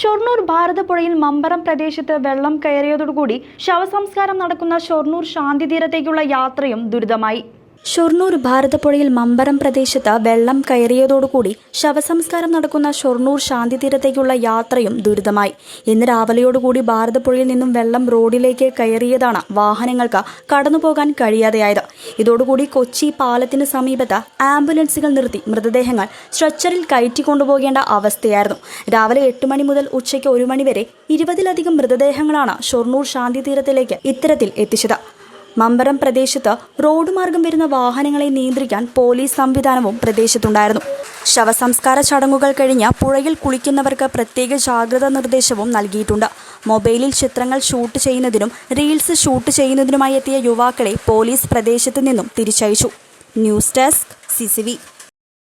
Shoranur ഭാരതപ്പുഴയിൽ Mambaram പ്രദേശത്ത് വെള്ളം കയറിയതോടുകൂടി ശവസംസ്കാരം നടക്കുന്ന ഷൊർണൂർ ശാന്തിതീരത്തേക്കുള്ള യാത്രയും ദുരിതമായി. ഷൊർണൂർ ഭാരതപ്പുഴയിൽ മമ്പറം പ്രദേശത്ത് വെള്ളം കയറിയതോടുകൂടി ശവസംസ്കാരം നടക്കുന്ന ഷൊർണൂർ ശാന്തിതീരത്തേക്കുള്ള യാത്രയും ദുരിതമായി. ഇന്ന് രാവിലെയോടുകൂടി ഭാരതപ്പുഴയിൽ നിന്നും വെള്ളം റോഡിലേക്ക് കയറിയതാണ് വാഹനങ്ങൾക്ക് കടന്നുപോകാൻ കഴിയാതെയായത്. ഇതോടുകൂടി കൊച്ചി പാലത്തിന് സമീപത്ത് ആംബുലൻസുകൾ നിർത്തി മൃതദേഹങ്ങൾ സ്ട്രെച്ചറിൽ കയറ്റിക്കൊണ്ടുപോകേണ്ട അവസ്ഥയായിരുന്നു. രാവിലെ എട്ട് മണി മുതൽ ഉച്ചയ്ക്ക് ഒരു മണി വരെ ഇരുപതിലധികം മൃതദേഹങ്ങളാണ് ഷൊർണൂർ ശാന്തിതീരത്തിലേക്ക് ഇത്തരത്തിൽ എത്തിച്ചത്. മമ്പറം പ്രദേശത്ത് റോഡ് മാർഗം വരുന്ന വാഹനങ്ങളെ നിയന്ത്രിക്കാൻ പോലീസ് സംവിധാനവും പ്രദേശത്തുണ്ടായിരുന്നു. ശവസംസ്കാര ചടങ്ങുകൾ കഴിഞ്ഞ് പുഴയിൽ കുളിക്കുന്നവർക്ക് പ്രത്യേക ജാഗ്രതാ നിർദ്ദേശവും നൽകിയിട്ടുണ്ട്. മൊബൈലിൽ ചിത്രങ്ങൾ ഷൂട്ട് ചെയ്യുന്നതിനും റീൽസ് ഷൂട്ട് ചെയ്യുന്നതിനുമായി എത്തിയ യുവാക്കളെ പോലീസ് പ്രദേശത്തു നിന്നും തിരിച്ചയച്ചു. News desk C